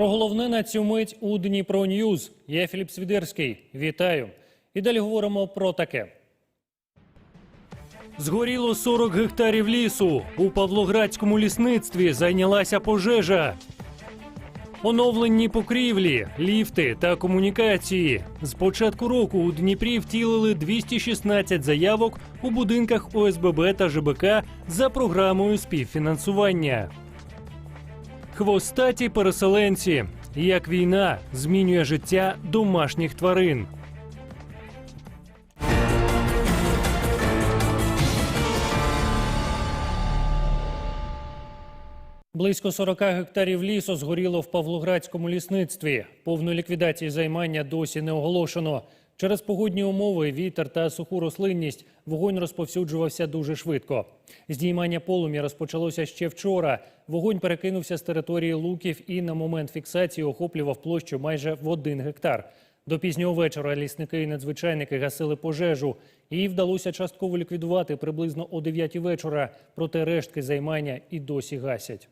Про головне на цю мить у Дніпро Ньюз. Я Філіп Свідерський. Вітаю. І далі говоримо про таке. Згоріло 40 гектарів лісу. У Павлоградському лісництві зайнялася пожежа. Оновлені покрівлі, ліфти та комунікації. З початку року у Дніпрі втілили 216 заявок у будинках ОСББ та ЖБК за програмою співфінансування. Хвостаті переселенці. Як війна змінює життя домашніх тварин. Близько 40 гектарів лісу згоріло в Павлоградському лісництві. Повну ліквідації займання досі не оголошено. Через погодні умови, вітер та суху рослинність вогонь розповсюджувався дуже швидко. Здіймання полум'я розпочалося ще вчора. Вогонь перекинувся з території луків і на момент фіксації охоплював площу майже в один гектар. До пізнього вечора лісники і надзвичайники гасили пожежу. Її вдалося частково ліквідувати приблизно о 9 вечора, проте рештки займання і досі гасять.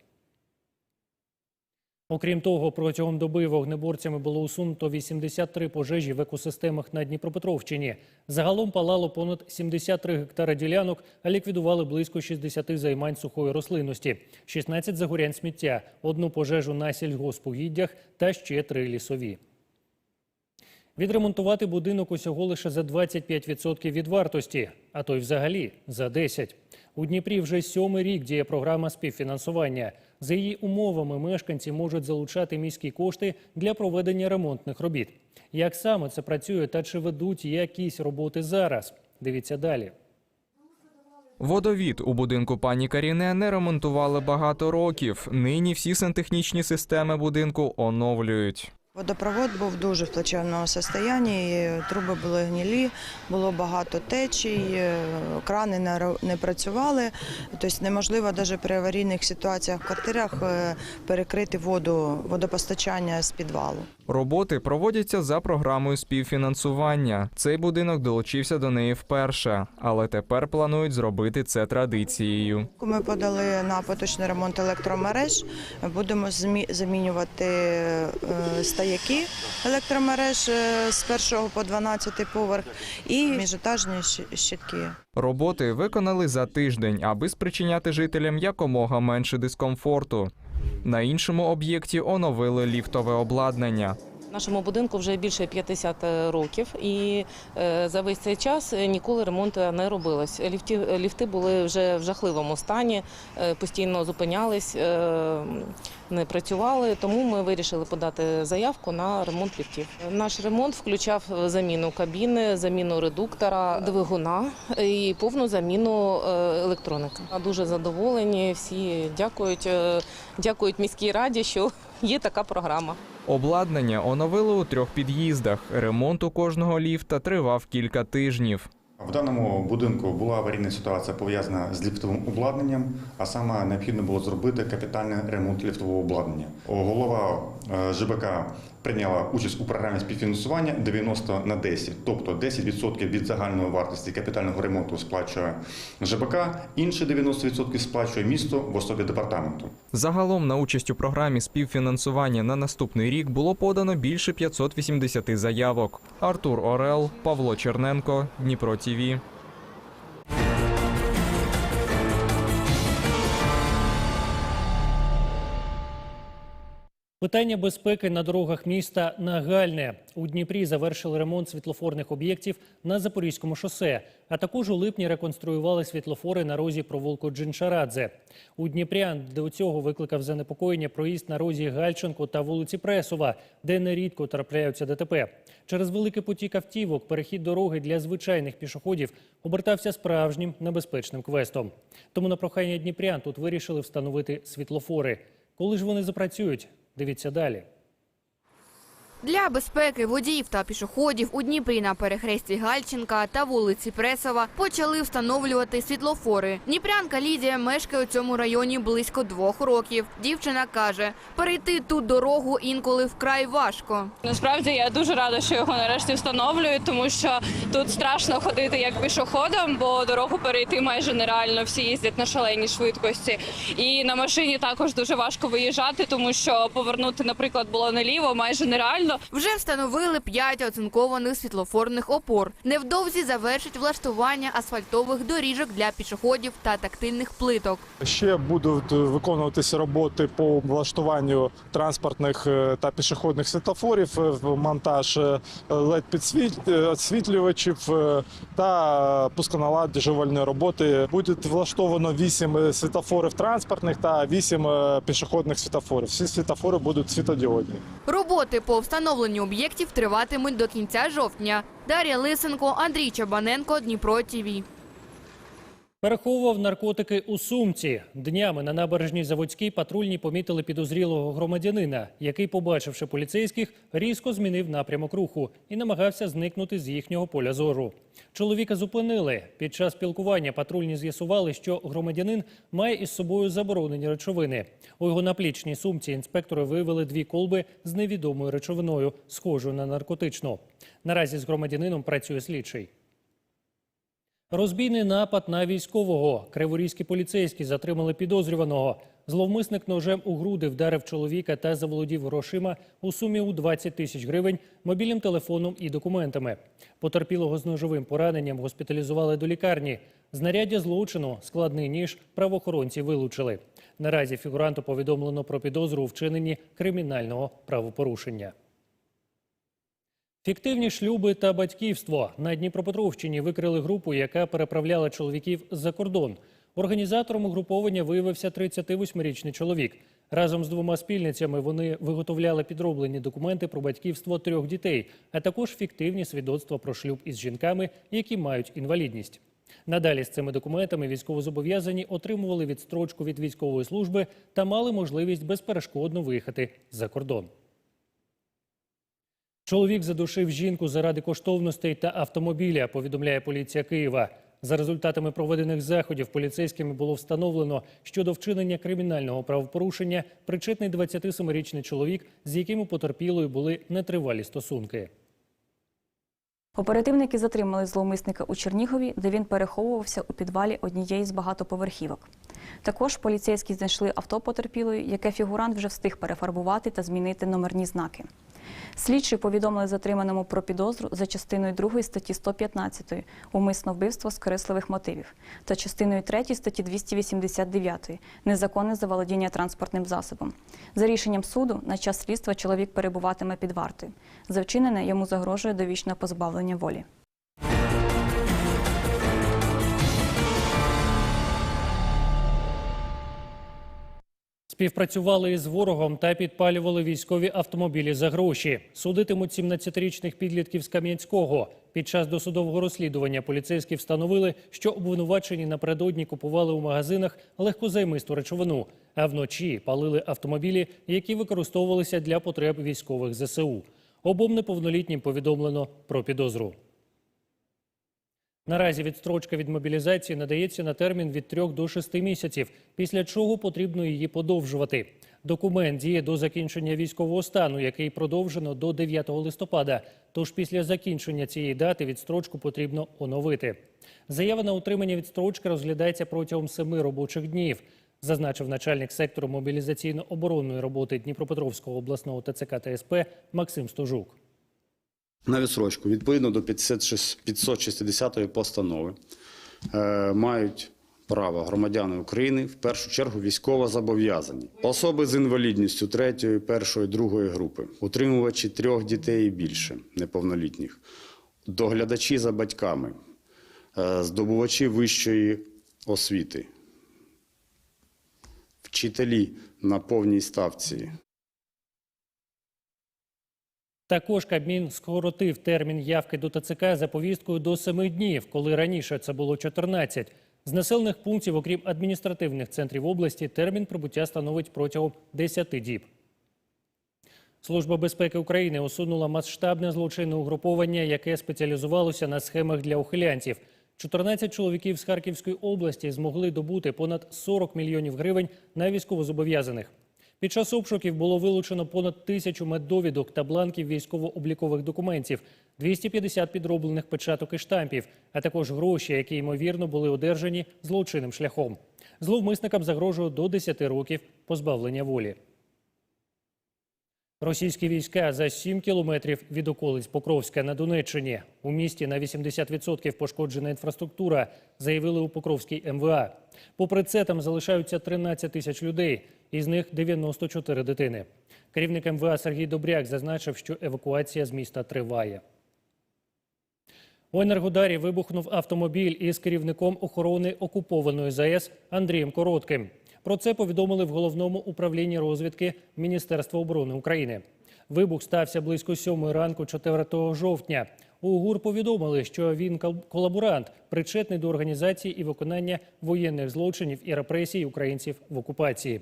Окрім того, протягом доби вогнеборцями було усунуто 83 пожежі в екосистемах на Дніпропетровщині. Загалом палало понад 73 гектари ділянок, а ліквідували близько 60 займань сухої рослинності, 16 загорянь сміття, одну пожежу на сільгоспугіддях та ще три лісові. Відремонтувати будинок усього лише за 25% від вартості, а то й взагалі за 10%. У Дніпрі вже сьомий рік діє програма співфінансування. За її умовами мешканці можуть залучати міські кошти для проведення ремонтних робіт. Як саме це працює та чи ведуть якісь роботи зараз? Дивіться далі. Водовід у будинку пані Каріне не ремонтували багато років. Нині всі сантехнічні системи будинку оновлюють. Водопровод був дуже в плачевному стані, труби були гнілі, було багато течій, е, крани не працювали. Тобто неможливо навіть при аварійних ситуаціях в квартирах е, перекрити воду, водопостачання з підвалу. Роботи проводяться за програмою співфінансування. Цей будинок долучився до неї вперше, але тепер планують зробити це традицією. Ми подали на поточний ремонт електромереж. Будемо замінювати е, стояки електромереж е, з 1 по 12 поверх і міжетажні щитки. Роботи виконали за тиждень, аби спричиняти жителям якомога менше дискомфорту. На іншому об'єкті оновили ліфтове обладнання. Нашому будинку вже більше 50 років, і е, за весь цей час е, ніколи ремонту не робилось. Ліфти, ліфти були вже в жахливому стані, е, постійно зупинялись, е, не працювали. Тому ми вирішили подати заявку на ремонт ліфтів. Наш ремонт включав заміну кабіни, заміну редуктора, двигуна і повну заміну е, електроники. Дуже задоволені. Всі дякують, е, дякують міській раді, що є така програма. Обладнання оновили у трьох під'їздах. Ремонт у кожного ліфта тривав кілька тижнів. В даному будинку була аварійна ситуація пов'язана з ліфтовим обладнанням, а саме необхідно було зробити капітальний ремонт ліфтового обладнання. Голова е, ЖБК прийняла участь у програмі співфінансування 90 на 10, тобто 10% від загальної вартості капітального ремонту сплачує ЖБК, інші 90% сплачує місто в особі департаменту. Загалом на участь у програмі співфінансування на наступний рік було подано більше 580 заявок. Артур Орел, Павло Черненко, Дніпро ТІВІ. Питання безпеки на дорогах міста нагальне. У Дніпрі завершили ремонт світлофорних об'єктів на Запорізькому шосе, а також у липні реконструювали світлофори на розі провулку Джиншарадзе. У Дніпрян до цього викликав занепокоєння проїзд на розі Гальченко та вулиці Пресова, де нерідко трапляються ДТП. Через великий потік автівок перехід дороги для звичайних пішоходів обертався справжнім небезпечним квестом. Тому на прохання Дніпрян тут вирішили встановити світлофори. Коли ж вони запрацюють? Дивіться далі. Для безпеки водіїв та пішоходів у Дніпрі на перехресті Гальченка та вулиці Пресова почали встановлювати світлофори. Дніпрянка Лідія мешкає у цьому районі близько двох років. Дівчина каже, перейти тут дорогу інколи вкрай важко. Насправді я дуже рада, що його нарешті встановлюють, тому що тут страшно ходити як пішоходом, бо дорогу перейти майже нереально. Всі їздять на шаленій швидкості. І на машині також дуже важко виїжджати, тому що повернути, наприклад, було наліво майже нереально. Вже встановили п'ять оцинкованих світлофорних опор. Невдовзі завершать влаштування асфальтових доріжок для пішоходів та тактильних плиток. Ще будуть виконуватися роботи по влаштуванню транспортних е, та пішохідних світлофорів, е, монтаж led підсвітлювачів е, та пусконаладжувальної роботи. Буде влаштовано 8 світлофорів транспортних та 8 пішохідних світлофорів. Всі світлофори будуть світодіодні. Роботи по встановленню об'єктів триватимуть до кінця жовтня. Дар'я Лисенко, Андрій Чабаненко, Дніпро ТІВІ. Переховував наркотики у сумці. Днями на набережній Заводській патрульні помітили підозрілого громадянина, який, побачивши поліцейських, різко змінив напрямок руху і намагався зникнути з їхнього поля зору. Чоловіка зупинили. Під час спілкування патрульні з'ясували, що громадянин має із собою заборонені речовини. У його наплічній сумці інспектори виявили дві колби з невідомою речовиною, схожою на наркотичну. Наразі з громадянином працює слідчий. Розбійний напад на військового. Криворізькі поліцейські затримали підозрюваного. Зловмисник ножем у груди вдарив чоловіка та заволодів грошима у сумі у 20 тисяч гривень, мобільним телефоном і документами. Потерпілого з ножовим пораненням госпіталізували до лікарні. Знаряддя злочину, складний ніж, правоохоронці вилучили. Наразі фігуранту повідомлено про підозру у вчиненні кримінального правопорушення. Фіктивні шлюби та батьківство на Дніпропетровщині викрили групу, яка переправляла чоловіків за кордон. Організатором угруповання виявився 38-річний чоловік. Разом з двома спільницями вони виготовляли підроблені документи про батьківство трьох дітей, а також фіктивні свідоцтва про шлюб із жінками, які мають інвалідність. Надалі з цими документами військовозобов'язані отримували відстрочку від військової служби та мали можливість безперешкодно виїхати за кордон. Чоловік задушив жінку заради коштовностей та автомобіля, повідомляє поліція Києва. За результатами проведених заходів поліцейськими було встановлено, що до вчинення кримінального правопорушення причетний 27-річний чоловік, з яким у потерпілої були нетривалі стосунки. Оперативники затримали зловмисника у Чернігові, де він переховувався у підвалі однієї з багатоповерхівок. Також поліцейські знайшли авто потерпілої, яке фігурант вже встиг перефарбувати та змінити номерні знаки. Слідчі повідомили затриманому про підозру за частиною 2 статті 115 умисне вбивство з корисливих мотивів та частиною 3 статті 289 незаконне заволодіння транспортним засобом. За рішенням суду на час слідства чоловік перебуватиме під вартою. За вчинене йому загрожує довічне позбавлення волі. Співпрацювали із ворогом та підпалювали військові автомобілі за гроші. Судитимуть 17-річних підлітків з Кам'янського. Під час досудового розслідування поліцейські встановили, що обвинувачені напередодні купували у магазинах легкозаймисту речовину, а вночі палили автомобілі, які використовувалися для потреб військових ЗСУ. Обом неповнолітнім повідомлено про підозру. Наразі відстрочка від мобілізації надається на термін від 3 до 6 місяців, після чого потрібно її подовжувати. Документ діє до закінчення військового стану, який продовжено до 9 листопада. Тож після закінчення цієї дати відстрочку потрібно оновити. Заява на отримання відстрочки розглядається протягом семи робочих днів, зазначив начальник сектору мобілізаційно-оборонної роботи Дніпропетровського обласного ТЦК та СП Максим Стожук. На відсрочку відповідно до 56 560 постанови е, мають право громадяни України в першу чергу військово зобов'язані. Особи з інвалідністю третьої, першої, другої групи, утримувачі трьох дітей і більше неповнолітніх, доглядачі за батьками, е, здобувачі вищої освіти, вчителі на повній ставці. Також Кабмін скоротив термін явки до ТЦК за повісткою до 7 днів, коли раніше це було 14. З населених пунктів, окрім адміністративних центрів області, термін прибуття становить протягом 10 діб. Служба безпеки України усунула масштабне злочинне угруповання, яке спеціалізувалося на схемах для ухилянців. 14 чоловіків з Харківської області змогли добути понад 40 мільйонів гривень на військовозобов'язаних. Під час обшуків було вилучено понад тисячу меддовідок та бланків військово-облікових документів, 250 підроблених печаток і штампів, а також гроші, які ймовірно були одержані злочинним шляхом. Зловмисникам загрожує до 10 років позбавлення волі. Російські війська за 7 кілометрів від околиць Покровська на Донеччині. У місті на 80% пошкоджена інфраструктура, заявили у Покровській МВА. Попри це, там залишаються 13 тисяч людей, із них 94 дитини. Керівник МВА Сергій Добряк зазначив, що евакуація з міста триває. У Енергодарі вибухнув автомобіль із керівником охорони окупованої ЗАЕС Андрієм Коротким. Про це повідомили в головному управлінні розвідки Міністерства оборони України. Вибух стався близько сьомої ранку 4 жовтня. У ГУР повідомили, що він колаборант, причетний до організації і виконання воєнних злочинів і репресій українців в окупації.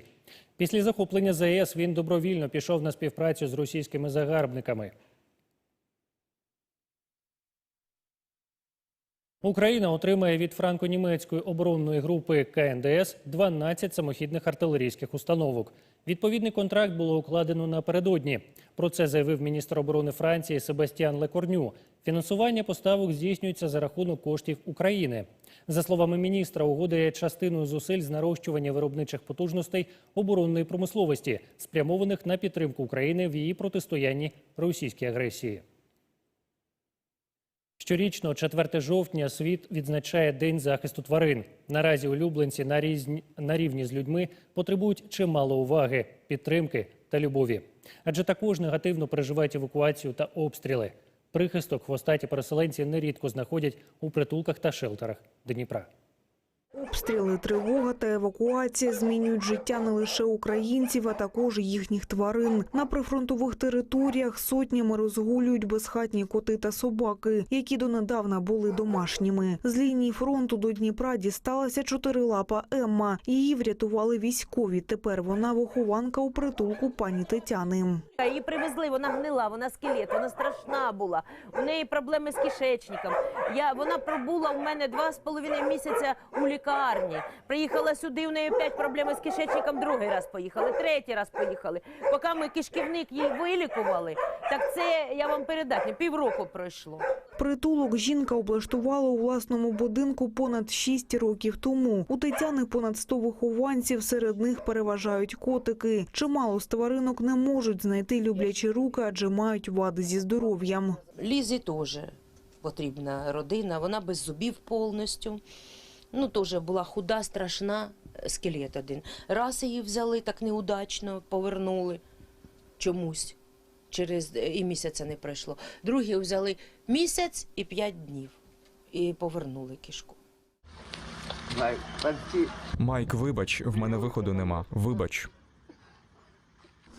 Після захоплення ЗАЕС він добровільно пішов на співпрацю з російськими загарбниками. Україна отримає від франко-німецької оборонної групи КНДС 12 самохідних артилерійських установок. Відповідний контракт було укладено напередодні. Про це заявив міністр оборони Франції Себастьян Лекорню. Фінансування поставок здійснюється за рахунок коштів України. За словами міністра, угода є частиною зусиль з нарощування виробничих потужностей оборонної промисловості, спрямованих на підтримку України в її протистоянні російській агресії. Щорічно, 4 жовтня, світ відзначає День захисту тварин. Наразі улюбленці на, різні, на рівні з людьми потребують чимало уваги, підтримки та любові. Адже також негативно переживають евакуацію та обстріли. Прихисток хвостаті переселенці нерідко знаходять у притулках та шелтерах Дніпра. Обстріли, тривога та евакуація змінюють життя не лише українців, а також їхніх тварин. На прифронтових територіях сотнями розгулюють безхатні коти та собаки, які донедавна були домашніми. З лінії фронту до Дніпра дісталася чотирилапа Емма. Її врятували військові. Тепер вона вихованка у притулку пані Тетяни. Її привезли, вона гнила, вона скелет, вона страшна була. У неї проблеми з кишечником. Я, вона пробула у мене два з половиною місяця у лікарні. Приїхала сюди, у неї опять проблеми з кишечником, другий раз поїхали, третій раз поїхали. Поки ми кишківник їй вилікували, так це я вам передати, півроку пройшло. Притулок жінка облаштувала у власному будинку понад 6 років тому. У Тетяни понад 100 вихованців, серед них переважають котики. Чимало з тваринок не можуть знайти люблячі руки, адже мають вади зі здоров'ям. Лізі теж потрібна родина, вона без зубів повністю. Ну, теж була худа, страшна, скелет один. Раз її взяли так неудачно, повернули чомусь. Через і місяця не пройшло. Другі взяли місяць і п'ять днів. І повернули кішку. Майк, вибач, в мене виходу нема. Вибач.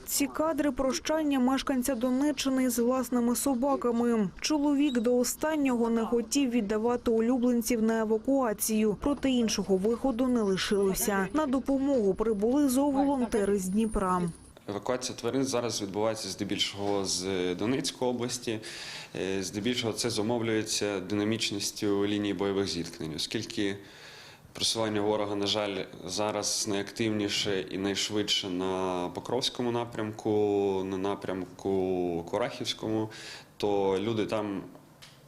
Ці кадри прощання мешканця Донеччини з власними собаками. Чоловік до останнього не хотів віддавати улюбленців на евакуацію, проте іншого виходу не лишилося. На допомогу прибули зооволонтери з Дніпра. Евакуація тварин зараз відбувається здебільшого з Донецької області. Е, Здебільшого це зумовлюється динамічністю лінії бойових зіткнень, оскільки просування ворога, на жаль, зараз найактивніше і найшвидше на Покровському напрямку, на напрямку Корахівському, то люди там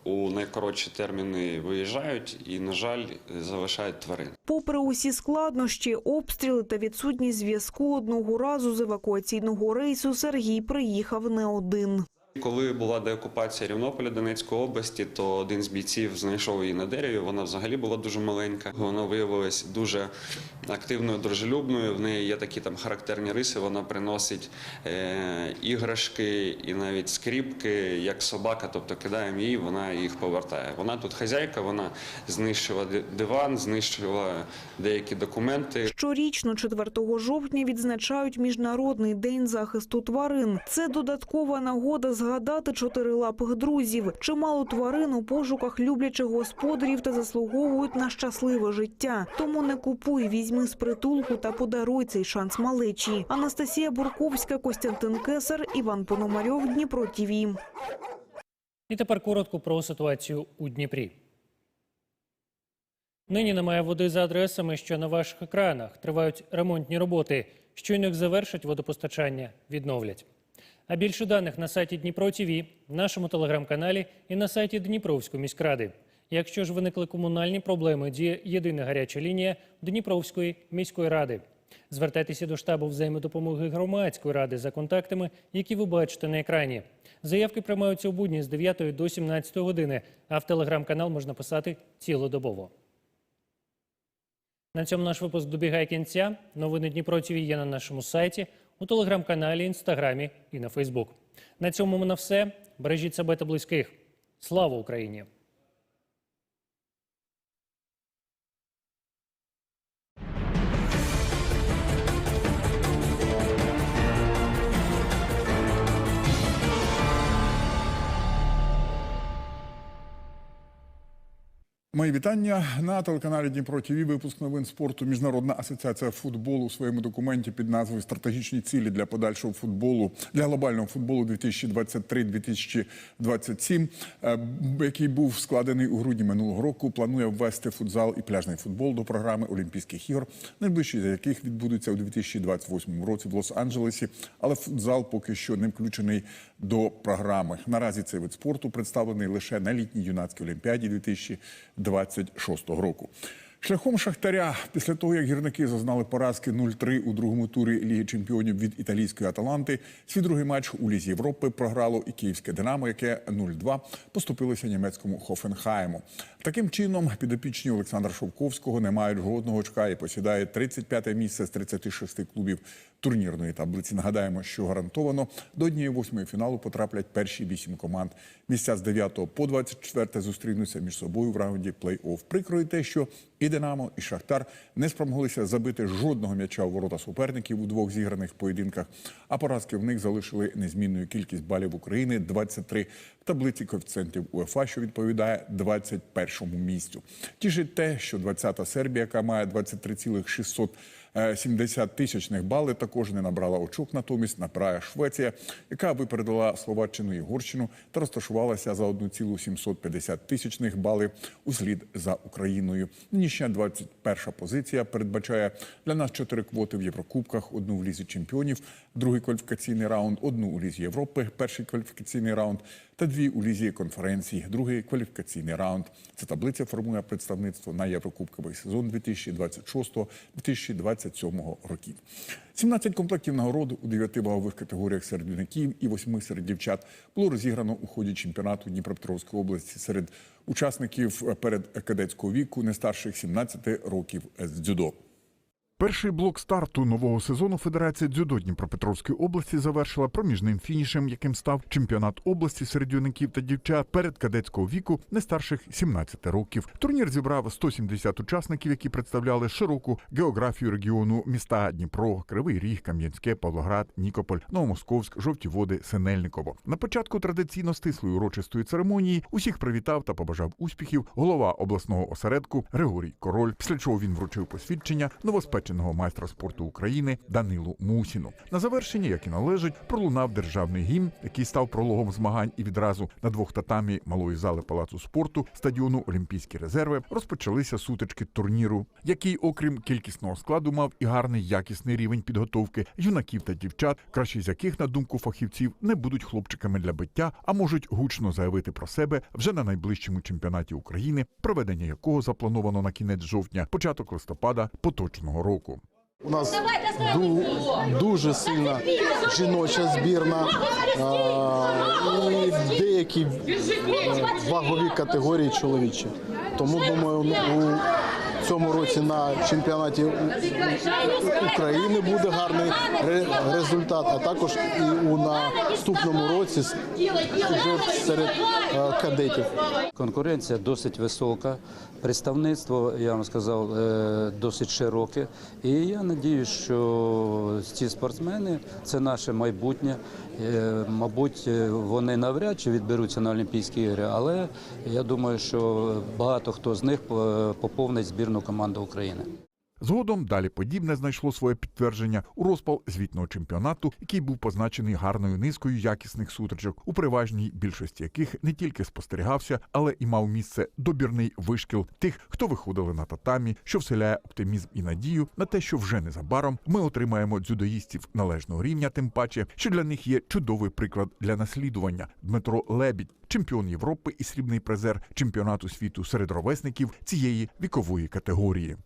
у найкоротші терміни виїжджають і, на жаль, залишають тварин. Попри усі складнощі, обстріли та відсутність зв'язку одного разу з евакуаційного рейсу Сергій приїхав не один. Коли була деокупація Рівнополя Донецької області, то один з бійців знайшов її на дереві. Вона взагалі була дуже маленька. Вона виявилась дуже активною, дружелюбною. В неї є такі там характерні риси. Вона приносить е, іграшки і навіть скріпки, як собака. Тобто кидаємо її, вона їх повертає. Вона тут хазяйка, вона знищила диван, знищила деякі документи. Щорічно 4 жовтня відзначають Міжнародний день захисту тварин. Це додаткова нагода згадати чотирилапих друзів. Чимало тварин у пошуках люблячих господарів та заслуговують на щасливе життя. Тому не купуй, візьми з притулку та подаруй цей шанс малечі. Анастасія Бурковська, Костянтин Кесар, Іван Пономарьов, Дніпро ТІВІ. І тепер коротко про ситуацію у Дніпрі. Нині немає води за адресами, що на ваших екранах. Тривають ремонтні роботи. Щойно їх завершать водопостачання, відновлять. А більше даних на сайті Дніпро ТІВІ, нашому телеграм-каналі і на сайті Дніпровської міськради. Якщо ж виникли комунальні проблеми, діє єдина гаряча лінія Дніпровської міської ради. Звертайтеся до штабу взаємодопомоги громадської ради за контактами, які ви бачите на екрані. Заявки приймаються у будні з 9 до 17 години, а в телеграм-канал можна писати цілодобово. На цьому наш випуск добігає кінця. Новини Дніпро ТВ є на нашому сайті, у телеграм-каналі, інстаграмі і на Фейсбук. На цьому на все. Бережіть себе та близьких. Слава Україні! Мої вітання на телеканалі Дніпро ТВ. Випуск новин спорту. Міжнародна асоціація футболу у своєму документі під назвою Стратегічні цілі для подальшого футболу для глобального футболу 2023-2027, е, який був складений у грудні минулого року. Планує ввести футзал і пляжний футбол до програми Олімпійських ігор, найближчі з яких відбудуться у 2028 році в Лос-Анджелесі. Але футзал поки що не включений до програми. Наразі цей вид спорту представлений лише на літній юнацькій олімпіаді 2026 року. Шляхом Шахтаря, після того як гірники зазнали поразки 0-3 у другому турі Ліги Чемпіонів від італійської Аталанти, свій другий матч у Лізі Європи програло і київське Динамо, яке 0-2 поступилося німецькому Хофенхайму. Таким чином, підопічні Олександра Шовковського не мають жодного очка і посідає 35 місце з 36 клубів турнірної таблиці. Нагадаємо, що гарантовано до однієї восьмої фіналу потраплять перші вісім команд. Місця з 9 по 24 зустрінуться між собою в раунді плей-офф. Прикро і те, що і Динамо, і Шахтар не спромоглися забити жодного м'яча у ворота суперників у двох зіграних поєдинках. А поразки в них залишили незмінною кількість балів України 23 в таблиці коефіцієнтів УЕФА, що відповідає 21-му місцю. Тішить те, що 20-та Сербія, яка має 23,600 70 тисячних бали також не набрала очок. Натомість набирає Швеція, яка випередила Словаччину і Угорщину та розташувалася за 1,750 тисячних бали услід за Україною. Нинішня 21 позиція передбачає для нас чотири квоти в Єврокубках: одну в лізі чемпіонів, другий кваліфікаційний раунд, одну у лізі Європи, перший кваліфікаційний раунд та дві у лізі конференції, другий кваліфікаційний раунд. Ця таблиця формує представництво на Єврокубковий сезон 2026-2027 років. 17 комплектів нагороди у 9 вагових категоріях серед юнаків і 8 серед дівчат було розіграно у ході чемпіонату Дніпропетровської області серед учасників перед кадетського віку не старших 17 років з дзюдо. Перший блок старту нового сезону Федерація дзюдо Дніпропетровської області завершила проміжним фінішем, яким став чемпіонат області серед юнаків та дівчат перед кадетського віку не старших 17 років. Турнір зібрав 170 учасників, які представляли широку географію регіону міста Дніпро, Кривий Ріг, Кам'янське, Павлоград, Нікополь, Новомосковськ, Жовті Води, Синельниково. На початку традиційно стислої урочистої церемонії усіх привітав та побажав успіхів голова обласного осередку Григорій Король. Після чого він вручив посвідчення новоспеченого майстра спорту України Данилу Мусіну. На завершення, як і належить, пролунав державний гімн, який став прологом змагань, і відразу на двох татамі малої зали палацу спорту стадіону Олімпійські резерви розпочалися сутички турніру, який, окрім кількісного складу, мав і гарний якісний рівень підготовки юнаків та дівчат, кращі з яких, на думку фахівців, не будуть хлопчиками для биття, а можуть гучно заявити про себе вже на найближчому чемпіонаті України, проведення якого заплановано на кінець жовтня, початок листопада поточного року. У нас ду, дуже сильна жіноча збірна. А, і деякі е, вагові категорії чоловічі. Тому думаю, ну, у цьому році на чемпіонаті України буде гарний результат, а також і у наступному році серед е, кадетів. Конкуренція досить висока, представництво, я вам сказав, е, досить широке. І я сподіваюся, що ці спортсмени це наше майбутнє. Е, Мабуть, вони навряд чи відберуться на Олімпійські ігри, але я думаю, що багато хто з них поповнить збірну команду України. Згодом далі подібне знайшло своє підтвердження у розпал звітного чемпіонату, який був позначений гарною низкою якісних сутичок, у переважній більшості яких не тільки спостерігався, але і мав місце добірний вишкіл тих, хто виходили на татамі, що вселяє оптимізм і надію на те, що вже незабаром ми отримаємо дзюдоїстів належного рівня, тим паче, що для них є чудовий приклад для наслідування. Дмитро Лебідь, чемпіон Європи і срібний призер чемпіонату світу серед ровесників цієї вікової категорії.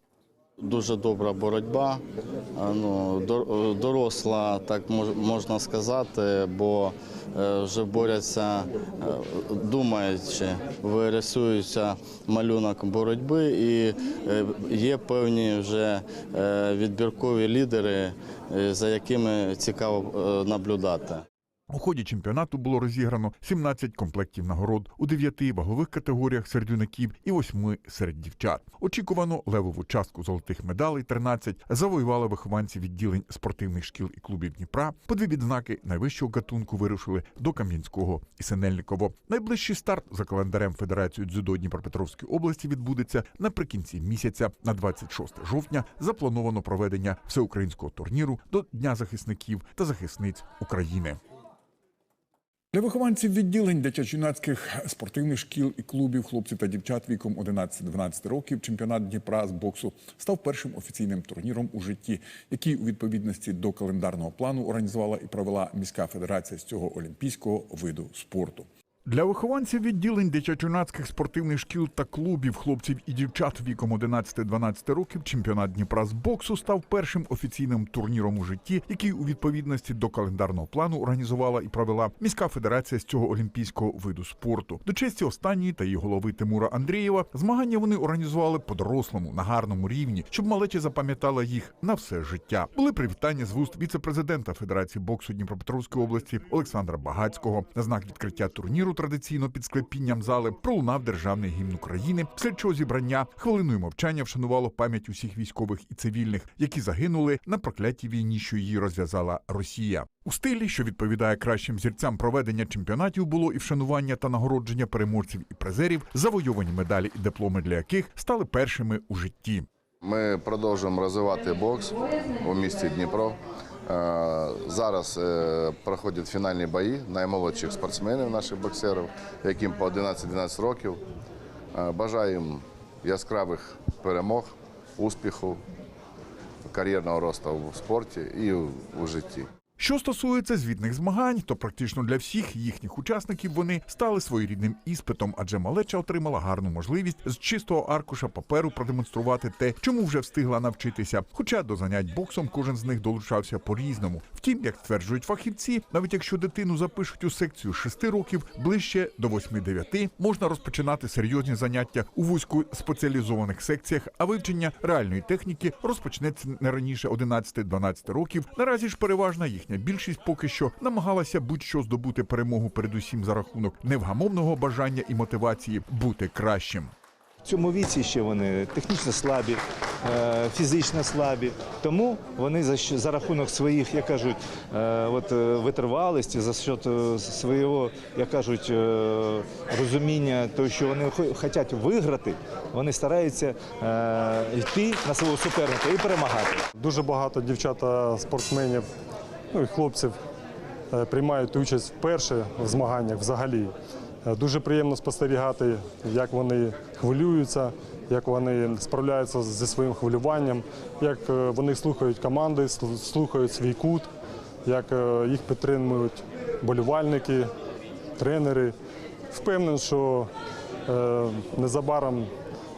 Дуже добра боротьба, ну, доросла, так можна сказати, бо е, вже борються, е, думаючи, вирисується малюнок боротьби, і е, є певні вже е, відбіркові лідери, е, за якими цікаво е, наблюдати. У ході чемпіонату було розіграно 17 комплектів нагород у 9 вагових категоріях серед юнаків і 8 серед дівчат. Очікувано левову частку золотих медалей 13 завоювали вихованці відділень спортивних шкіл і клубів Дніпра. По дві відзнаки найвищого гатунку вирушили до Кам'янського і Синельниково. Найближчий старт за календарем Федерації дзюдо Дніпропетровської області відбудеться наприкінці місяця. На 26 жовтня заплановано проведення всеукраїнського турніру до Дня захисників та захисниць України. Для вихованців відділень дитячо-юнацьких спортивних шкіл і клубів хлопців та дівчат віком 11-12 років чемпіонат Дніпра з боксу став першим офіційним турніром у житті, який у відповідності до календарного плану організувала і провела міська федерація з цього олімпійського виду спорту. Для вихованців відділень дитячо-юнацьких спортивних шкіл та клубів хлопців і дівчат віком 11-12 років чемпіонат Дніпра з боксу став першим офіційним турніром у житті, який у відповідності до календарного плану організувала і провела міська федерація з цього олімпійського виду спорту. До честі останньої та її голови Тимура Андрієва змагання вони організували по-дорослому на гарному рівні, щоб малечі запам'ятала їх на все життя. Були привітання з вуст віце-президента Федерації боксу Дніпропетровської області Олександра Багацького на знак відкриття турніру традиційно під склепінням зали пролунав державний гімн України, після чого зібрання хвилиною мовчання вшанувало пам'ять усіх військових і цивільних, які загинули на проклятій війні, що її розв'язала Росія. У стилі, що відповідає кращим зірцям проведення чемпіонатів, було і вшанування та нагородження переможців і призерів, завойовані медалі і дипломи для яких стали першими у житті. Ми продовжуємо розвивати бокс у місті Дніпро. Е, Зараз е, проходять фінальні бої наймолодших спортсменів, наших боксерів, яким по 11-12 років. Бажаю Бажаємо яскравих перемог, успіху, кар'єрного росту в спорті і у житті. Що стосується звітних змагань, то практично для всіх їхніх учасників вони стали своєрідним іспитом, адже малеча отримала гарну можливість з чистого аркуша паперу продемонструвати те, чому вже встигла навчитися. Хоча до занять боксом кожен з них долучався по-різному. Втім, як стверджують фахівці, навіть якщо дитину запишуть у секцію з 6 років, ближче до 8-9 можна розпочинати серйозні заняття у вузько спеціалізованих секціях, а вивчення реальної техніки розпочнеться не раніше 11-12 років. Наразі ж переважна їхня більшість поки що намагалася будь-що здобути перемогу, передусім за рахунок невгамовного бажання і мотивації бути кращим. В цьому віці ще вони технічно слабі, е, фізично слабі. Тому вони за, за рахунок своїх, як кажуть, е, от, е, витривалості, за счет свого, як кажуть, розуміння, того, що вони хо- хочуть виграти, вони стараються йти на свого суперника і перемагати. Дуже багато дівчата спортсменів, ну хлопців е, приймають участь вперше в змаганнях взагалі. Е, Дуже приємно спостерігати, як вони хвилюються, як вони справляються зі своїм хвилюванням, як е, вони слухають команди, слухають свій кут, як їх підтримують болівальники, тренери. Впевнений, що незабаром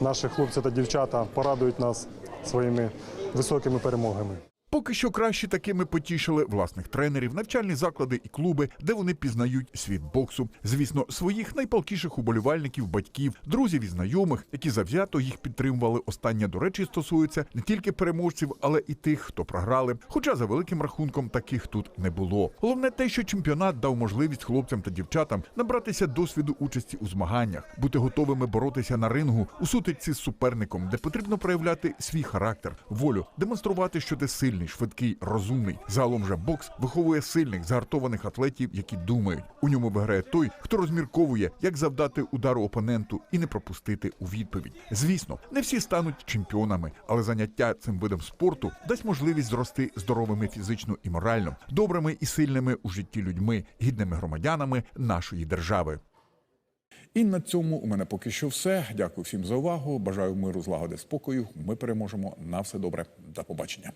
наші хлопці та дівчата порадують нас своїми високими перемогами. Поки що краще такими потішили власних тренерів, навчальні заклади і клуби, де вони пізнають світ боксу. Звісно, своїх найпалкіших уболівальників, батьків, друзів і знайомих, які завзято їх підтримували. Останнє, до речі, стосується не тільки переможців, але і тих, хто програли. Хоча за великим рахунком таких тут не було. Головне те, що чемпіонат дав можливість хлопцям та дівчатам набратися досвіду участі у змаганнях, бути готовими боротися на рингу у сутичці з суперником, де потрібно проявляти свій характер, волю, демонструвати, що ти сильний, швидкий, розумний. Загалом же бокс виховує сильних, загартованих атлетів, які думають. У ньому виграє той, хто розмірковує, як завдати удару опоненту і не пропустити у відповідь. Звісно, не всі стануть чемпіонами, але заняття цим видом спорту дасть можливість зрости здоровими фізично і морально, добрими і сильними у житті людьми, гідними громадянами нашої держави. І на цьому у мене поки що все. Дякую всім за увагу. Бажаю миру, злагоди, спокою. Ми переможемо. На все добре. До побачення.